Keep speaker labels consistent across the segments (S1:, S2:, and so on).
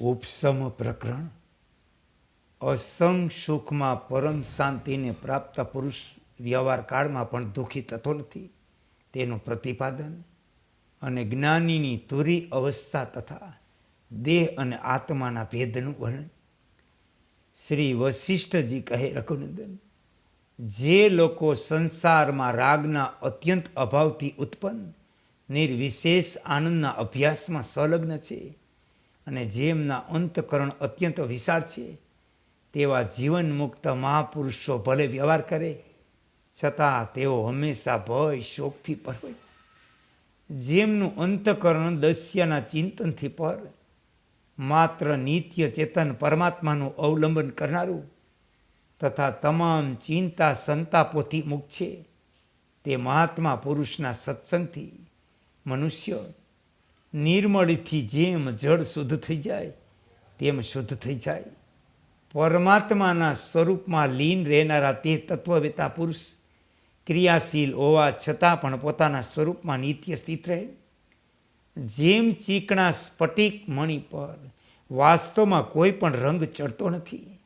S1: ઉપસમ પ્રકરણ. અસંગ સુખમાં પરમ શાંતિને પ્રાપ્ત પુરુષ વ્યવહાર કાળમાં પણ દુઃખી થતો નથી. તેનું પ્રતિપાદન અને જ્ઞાનીની તુરી અવસ્થા તથા દેહ અને આત્માના ભેદનું વર્ણન. શ્રી વશિષ્ઠજી કહે, રઘુનંદન, જે લોકો સંસારમાં રાગના અત્યંત અભાવથી ઉત્પન્ન, નિર્વિશેષ આનંદના અભ્યાસમાં સંલગ્ન છે અને જેમના અંતકરણ અત્યંત વિશાળ છે, તેવા જીવન મુક્ત મહાપુરુષો ભલે વ્યવહાર કરે, છતાં તેઓ હંમેશા ભય, શોકથી પર હોય. જેમનું અંતકરણ દસ્યના ચિંતનથી પર માત્ર નિત્ય ચેતન પરમાત્માનું અવલંબન કરનારું તથા તમામ ચિંતા સંતાપોથી મુક્ત છે, તે મહાત્મા પુરુષના સત્સંગથી મનુષ્ય નિર્મળથી જેમ જળ શુદ્ધ થઈ જાય, તેમ શુદ્ધ થઈ જાય. પરમાત્માના સ્વરૂપમાં લીન રહેનારા તે તત્વવેતા પુરુષ ક્રિયાશીલ હોવા છતાં પણ પોતાના સ્વરૂપમાં નિત્ય સ્થિત રહે. જેમ ચીકણા સ્ફટિક મણિ પર વાસ્તવમાં કોઈ પણ રંગ ચડતો નથી,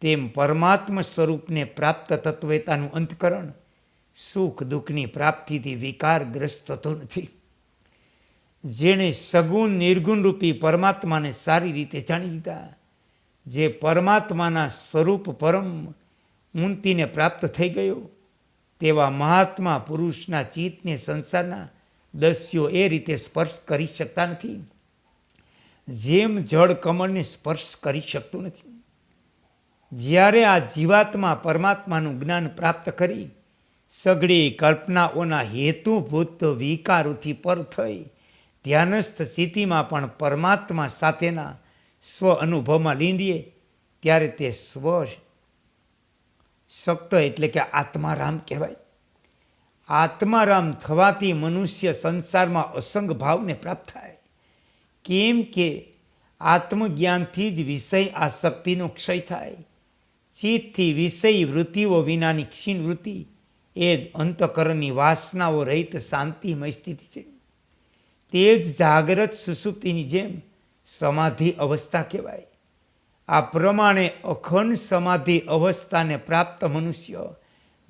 S1: તેમ પરમાત્મ સ્વરૂપને પ્રાપ્ત તત્વવેતાનું અંતકરણ સુખ દુઃખની પ્રાપ્તિથી વિકારગ્રસ્ત થતો નથી. જેણે સગુણ નિર્ગુણ રૂપી પરમાત્માને સારી રીતે જાણી લીધા, જે પરમાત્માના સ્વરૂપ પરમ ઉન્નતિને પ્રાપ્ત થઈ ગયો, તેવા મહાત્મા પુરુષના ચિત્તને સંસારના દસ્યો એ રીતે સ્પર્શ કરી શકતા નથી. જેમ જળ કમળને સ્પર્શ કરી શકતું નથી. જ્યારે આ જીવાત્મા પરમાત્માનું જ્ઞાન પ્રાપ્ત કરી, સઘળી કલ્પનાઓના હેતુભૂત વિકારોથી પર થઈ ધ્યાનસ્થ સ્થિતિમાં પણ પરમાત્મા સાથેના સ્વ અનુભવમાં લીંડીએ ત્યારે તે સ્વ શક્ત એટલે કે આત્મારામ કહેવાય. આત્મારામ થવાથી મનુષ્ય સંસારમાં અસંગ ભાવને પ્રાપ્ત થાય. કેમ કે આત્મજ્ઞાનથી જ વિષય આસક્તિનો ક્ષય થાય. ચિત્તથી વિષય વૃત્તિઓ વિનાની ક્ષીણ વૃત્તિ એ જ અંતકરણની વાસનાઓ રહિત શાંતિમય સ્થિતિ છે. તે જ જાગ્રત સુસુપ્તિની જેમ સમાધિ અવસ્થા કહેવાય. આ પ્રમાણે અખંડ સમાધિ અવસ્થાને પ્રાપ્ત મનુષ્ય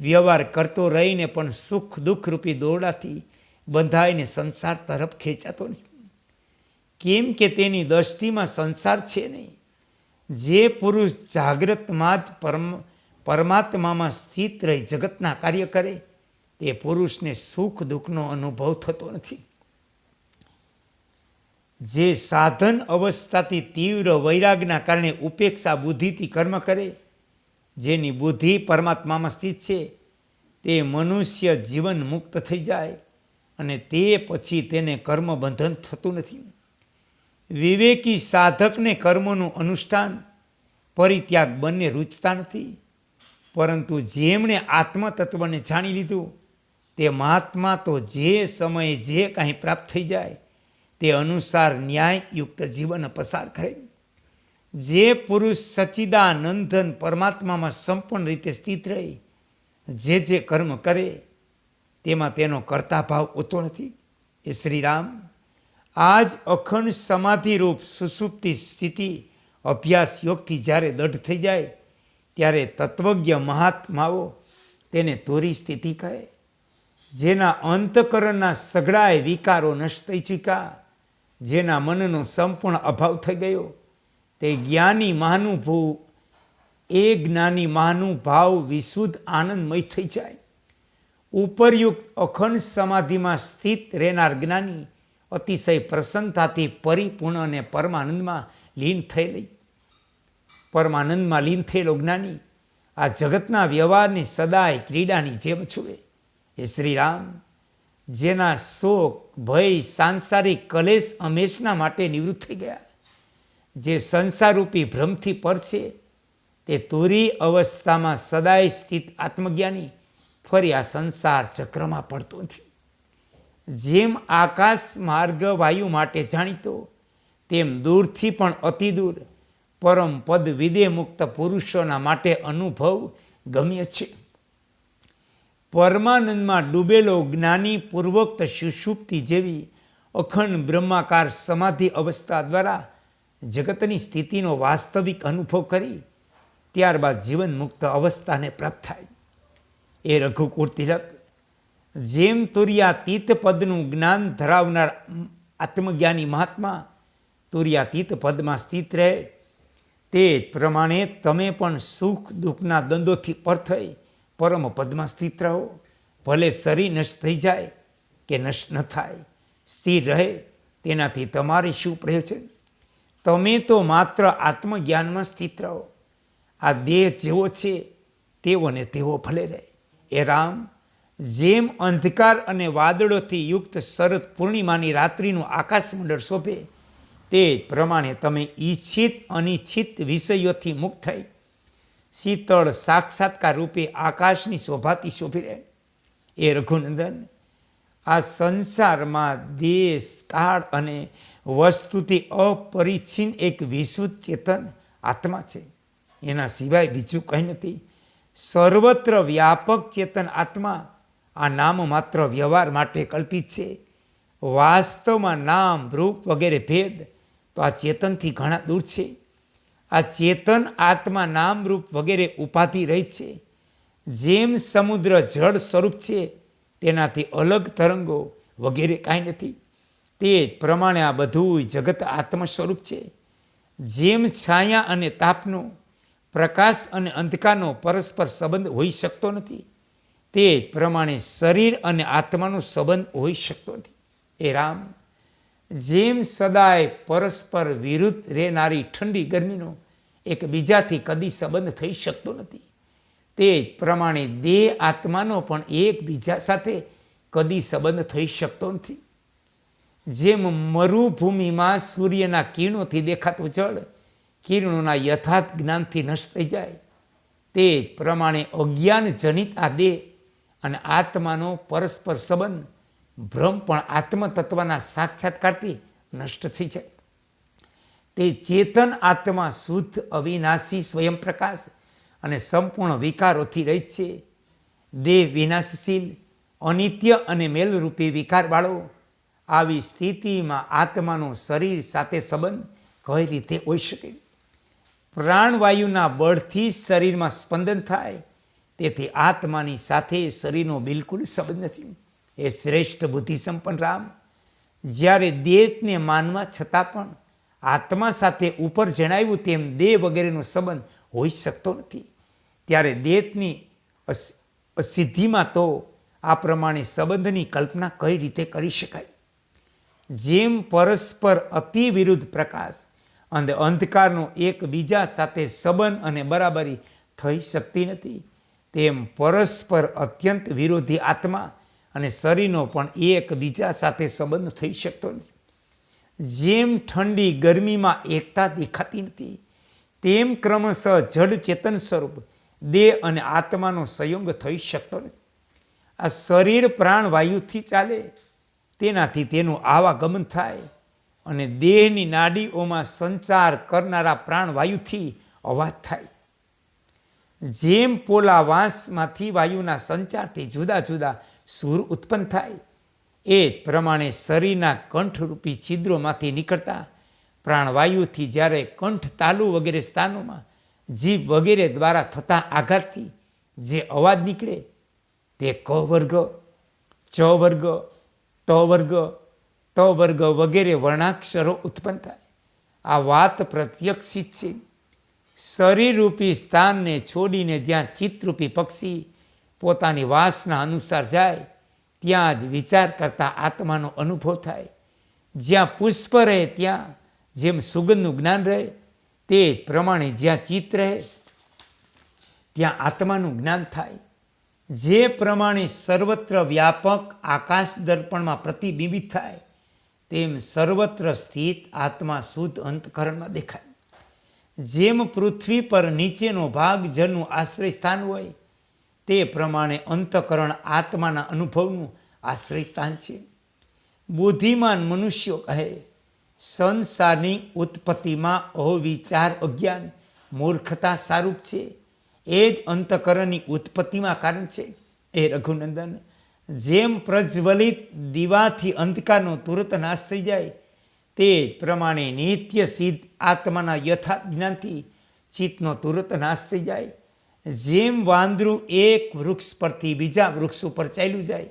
S1: વ્યવહાર કરતો રહીને પણ સુખ દુઃખરૂપી દોરડાથી બંધાઈને સંસાર તરફ ખેંચાતો નહીં. કેમ કે તેની દ્રષ્ટિમાં સંસાર છે નહીં. જે પુરુષ જાગ્રતમાં જ પરમ, પરમાત્મામાં સ્થિત રહી જગતના કાર્ય કરે, તે પુરુષને સુખ દુઃખનો અનુભવ થતો નથી. જે સાધન અવસ્થાથી તીવ્ર વૈરાગના કારણે ઉપેક્ષા બુદ્ધિથી કર્મ કરે, જેની બુદ્ધિ પરમાત્મામાં સ્થિત છે, તે મનુષ્ય જીવન મુક્ત થઈ જાય અને તે પછી તેને કર્મ બંધન થતું નથી. વિવેકી સાધકને કર્મનું અનુષ્ઠાન, પરિત્યાગ બંને રૂચતા નથી, પરંતુ જેમણે આત્મતત્વને જાણી લીધું તે મહાત્મા તો જે સમયે જે કાંઈ પ્રાપ્ત થઈ જાય તે અનુસાર ન્યાયયુક્ત જીવન પસાર કરે. જે પુરુષ સચ્ચિદાનંદન પરમાત્મામાં સંપૂર્ણ રીતે સ્થિત રહે, જે જે કર્મ કરે, તેમાં તેનો કરતા ભાવ હોતો નથી. એ શ્રીરામ આ જ અખંડ સમાધિરૂપ સુસુપ્તિ સ્થિતિ અભ્યાસ યોગથી જ્યારે દઢ થઈ જાય, ત્યારે તત્વજ્ઞ મહાત્માઓ તેને તોરી સ્થિતિ કહે. જેના અંતકરણના સઘળાય વિકારો નષ્ટ થઈ ચૂક્યા. જેના મનનો સંપૂર્ણ અભાવ થઈ ગયો. તે જ્ઞાની મહાનુભવ એ જ્ઞાની મહાનુભાવ વિશુદ્ધ આનંદમય થઈ જાય. ઉપરયુક્ત અખંડ સમાધિમાં સ્થિત રહેનાર જ્ઞાની અતિશય પ્રસન્નતાથી પરિપૂર્ણ અને પરમાનંદમાં લીન થયેલી. પરમાનંદમાં લીન થયેલો જ્ઞાની આ જગતના વ્યવહારની સદાય ક્રીડાની જેમ છુએ એ શ્રીરામ. જેના શોક, ભય, સાંસારિક કલેશ હંમેશના માટે નિવૃત્ત થઈ ગયા. જે સંસારરૂપી ભ્રમથી પર છે તે તુરી અવસ્થામાં સદાય સ્થિત આત્મજ્ઞાની ફરી આ સંસાર ચક્રમાં પડતો નથી. જેમ આકાશ માર્ગ વાયુ માટે જાણીતો, તેમ દૂરથી પણ અતિ દૂર, પરમ પદ વિદે મુક્ત પુરુષોના માટે અનુભવ ગમ્ય છે. પરમાનંદમાં ડૂબેલો જ્ઞાની પૂર્વોક્ત સુષુપ્તિ જેવી અખંડ બ્રહ્માકાર સમાધિ અવસ્થા દ્વારા જગતની સ્થિતિનો વાસ્તવિક અનુભવ કરી ત્યારબાદ જીવન મુક્ત અવસ્થાને પ્રાપ્ત થાય. એ રઘુકુળ તિલક જેમ તુર્યાતીત પદનું જ્ઞાન ધરાવનાર આત્મજ્ઞાની મહાત્મા તુર્યાતીત પદમાં સ્થિત રહે, તે પ્રમાણે તમે પણ સુખ દુઃખના દંડોથી પર થઈ પરમ પદમાં સ્થિત રહો ભલે શરીર નષ્ટ થઈ જાય કે નષ્ટ ન થાય, સ્થિર રહે તેનાથી તમારે શું પ્રયોજન? તમે તો માત્ર આત્મજ્ઞાનમાં સ્થિત રહો. આ દેહ જેવો છે, તેવો ને તેવો ભલે રહે. એ રામ, જેમ અંધકાર અને વાદળોથી યુક્ત શરદ પૂર્ણિમાની રાત્રિનું આકાશમંડળ શોભે, તે પ્રમાણે તમે ઈચ્છિત અનિચ્છિત વિષયોથી મુક્ત થઈ શીતળ સાક્ષાત્કાર રૂપે આકાશની શોભાથી શોભી રહે એ રઘુનંદન, આ સંસારમાં દેશ, કાળ અને વસ્તુથી અપરિચ્છિન્ન એક વિશુદ્ધ ચેતન આત્મા છે. એના સિવાય બીજું કંઈ નથી. સર્વત્ર વ્યાપક ચેતન આત્મા આ નામ માત્ર વ્યવહાર માટે કલ્પિત છે. વાસ્તવમાં નામ, રૂપ વગેરે ભેદ તો આ ચેતનથી ઘણા દૂર છે. આ ચેતન આત્મા નામરૂપ વગેરે ઉપાધિ રહી છે. જેમ સમુદ્ર જળ સ્વરૂપ છે, તેનાથી અલગ તરંગો વગેરે કાંઈ નથી. તે જ પ્રમાણે આ બધું જગત આત્મ સ્વરૂપ છે. જેમ છાયા અને તાપનો, પ્રકાશ અને અંધકારનો પરસ્પર સંબંધ હોઈ શકતો નથી, તે જ પ્રમાણે શરીર અને આત્માનો સંબંધ હોઈ શકતો નથી. એ રામ, જેમ સદાય પરસ્પર વિરુદ્ધ રહેનારી ઠંડી ગરમીનો એકબીજાથી કદી સંબંધ થઈ શકતો નથી. તે પ્રમાણે દેહ આત્માનો પણ એકબીજા સાથે કદી સંબંધ થઈ શકતો નથી. જેમ મરુભૂમિમાં સૂર્યના કિરણોથી દેખાતું જળ કિરણોના યથાર્થ જ્ઞાનથી નષ્ટ થઈ જાય. તે પ્રમાણે અજ્ઞાન જનિત આ દેહ અને આત્માનો પરસ્પર સંબંધ ભ્રમ પણ આત્મતત્વના સાક્ષાત્કારથી નષ્ટ થઈ જાય. તે ચેતન આત્મા શુદ્ધ અવિનાશી સ્વયં પ્રકાશ અને સંપૂર્ણ વિકારોથી રહી છે. દેહ વિનાશશીલ, અનિત્ય અને મેલરૂપી વિકારવાળો, આવી સ્થિતિમાં આત્માનો શરીર સાથે સંબંધ કઈ રીતે હોઈ શકે? પ્રાણવાયુના બળથી શરીરમાં સ્પંદન થાય, તેથી આત્માની સાથે શરીરનો બિલકુલ સંબંધ નથી. એ શ્રેષ્ઠ બુદ્ધિ સંપન્ન રામ. જ્યારે દેહને માનવા છતાં પણ આત્મા સાથે ઉપર જણાવ્યું તેમ દેહ વગેરેનો સંબંધ હોઈ શકતો નથી. ત્યારે દેહની અસ- અસિદ્ધિમાં તો આ પ્રમાણે સંબંધની કલ્પના કઈ રીતે કરી શકાય? જેમ પરસ્પર અતિ વિરુદ્ધ પ્રકાશ અને અંધકારનો એકબીજા સાથે સંબંધ અને બરાબરી થઈ શકતી નથી, તેમ પરસ્પર અત્યંત વિરોધી આત્મા અને શરીરનો પણ એકબીજા સાથે સંબંધ થઈ શકતો નથી. જેમ ઠંડી ગરમીમાં એકતા દેખાતી નથી, તેમ ક્રમશઃ જડ ચેતન સ્વરૂપ દેહ અને આત્માનો સંયોગ થઈ શકતો નથી. આ શરીર પ્રાણ વાયુથી ચાલે, તેનાથી તેનું આવાગમન થાય અને દેહની નાડીઓમાં સંચાર કરનારા પ્રાણવાયુથી અવાજ થાય. જેમ પોલા વાંસમાંથી વાયુના સંચારથી જુદા જુદા સૂર ઉત્પન્ન થાય એ પ્રમાણે શરીરના કંઠરૂપી છિદ્રોમાંથી નીકળતા પ્રાણવાયુથી જ્યારે કંઠ તાલુ વગેરે સ્થાનોમાં જીભ વગેરે દ્વારા થતા આઘાતથી જે અવાજ નીકળે તે ક વર્ગ, ચ વર્ગ, ટ વર્ગ, ત વર્ગ વગેરે વર્ણાક્ષરો ઉત્પન્ન થાય. આ વાત પ્રત્યક્ષિત છે. શરીરરૂપી સ્થાનને છોડીને જ્યાં ચિત્તરૂપી પક્ષી પોતાની વાસના અનુસાર જાય ત્યાં જ વિચાર કરતા આત્માનો અનુભવ થાય. જ્યાં પુષ્પ રહે ત્યાં જેમ સુગંધનું જ્ઞાન રહે, તે પ્રમાણે જ્યાં ચિત્ત રહે, ત્યાં આત્માનું જ્ઞાન થાય. જે પ્રમાણે સર્વત્ર વ્યાપક આકાશ દર્પણમાં પ્રતિબિંબિત થાય, તેમ સર્વત્ર સ્થિત આત્મા શુદ્ધ અંતકરણમાં દેખાય. જેમ પૃથ્વી પર નીચેનો ભાગ જળનું આશ્રય સ્થાન હોય તે પ્રમાણે અંતકરણ આત્માના અનુભવનું આશ્રય સ્થાન છે. બુદ્ધિમાન મનુષ્યો કહે, સંસારની ઉત્પત્તિમાં અવિચાર અજ્ઞાન મૂર્ખતા સારૂપ છે. એ જ અંતકરણની ઉત્પત્તિમાં કારણ છે. એ રઘુનંદન, જેમ પ્રજ્વલિત દીવાથી અંધકારનો તુરત નાશ થઈ જાય, તે જ પ્રમાણે નિત્ય સિદ્ધ આત્માના યથા જ્ઞાનથી ચિત્તનો તુરત નાશ થઈ જાય. જેમ વાંદરું એક વૃક્ષ પરથી બીજા વૃક્ષ ઉપર ચાલ્યું જાય,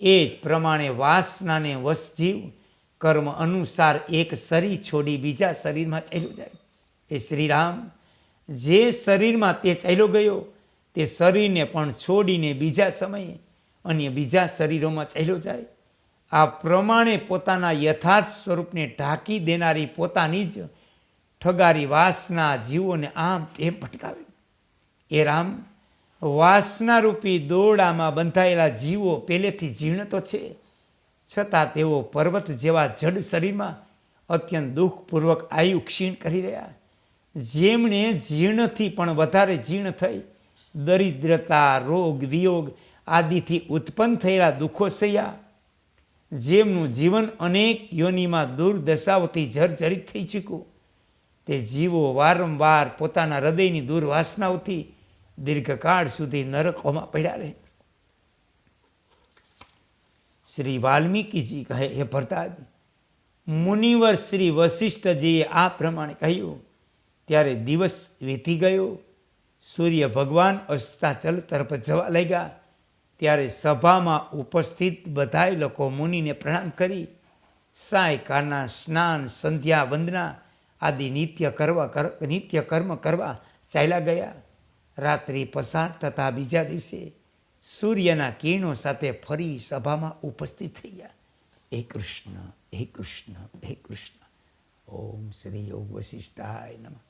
S1: એ જ પ્રમાણે વાસનાને વસજીવ કર્મ અનુસાર એક શરીર છોડી બીજા શરીરમાં ચાલ્યું જાય. એ શ્રીરામ જે શરીરમાં તે ચાલ્યો ગયો, તે શરીરને પણ છોડીને બીજા સમયે અન્ય બીજા શરીરોમાં ચાલ્યો જાય. આ પ્રમાણે પોતાના યથાર્થ સ્વરૂપને ઢાંકી દેનારી પોતાની જ ઠગારી વાસના જીવોને આમ તેમ ભટકાવે એ રામ વાસનારૂપી દોરડામાં બંધાયેલા જીવો પહેલેથી જીર્ણ તો છે. છતાં તેઓ પર્વત જેવા જડ શરીરમાં અત્યંત દુઃખપૂર્વક આયુ ક્ષીણ કરી રહ્યા. જેમણે જીર્ણથી પણ વધારે જીર્ણ થઈ, દરિદ્રતા, રોગ, વિયોગ આદિથી ઉત્પન્ન થયેલા દુઃખો સહ્યા. જેમનું જીવન અનેક યોનિમાં દુર્દશાઓથી જર્જરિત થઈ ચૂક્યું. તે જીવો વારંવાર પોતાના હૃદયની દુર્વાસનાઓથી દીર્ઘકાળ સુધી નરકોમાં પડ્યા રહે. શ્રી વાલ્મીકીજી કહે, હે ભરતાજ, મુનિવર શ્રી વશિષ્ઠજીએ આ પ્રમાણે કહ્યું, ત્યારે દિવસ વીતી ગયો, સૂર્ય ભગવાન અસ્તાચલ તરફ જવા લાગ્યા, ત્યારે સભામાં ઉપસ્થિત બધાય લોકો મુનિને પ્રણામ કરી સાયકાળના સ્નાન, સંધ્યા, વંદના આદિ નિત્ય કરવા કર- નિત્ય કર્મ કરવા ચાલ્યા ગયા. રાત્રિ પસાર થતા બીજા દિવસે સૂર્યના કિરણો સાથે ફરી સભામાં ઉપસ્થિત થઈ ગયા. હે કૃષ્ણ હે કૃષ્ણ હે કૃષ્ણ. ઓમ શ્રી યોગ વશિષ્ઠાય નમઃ.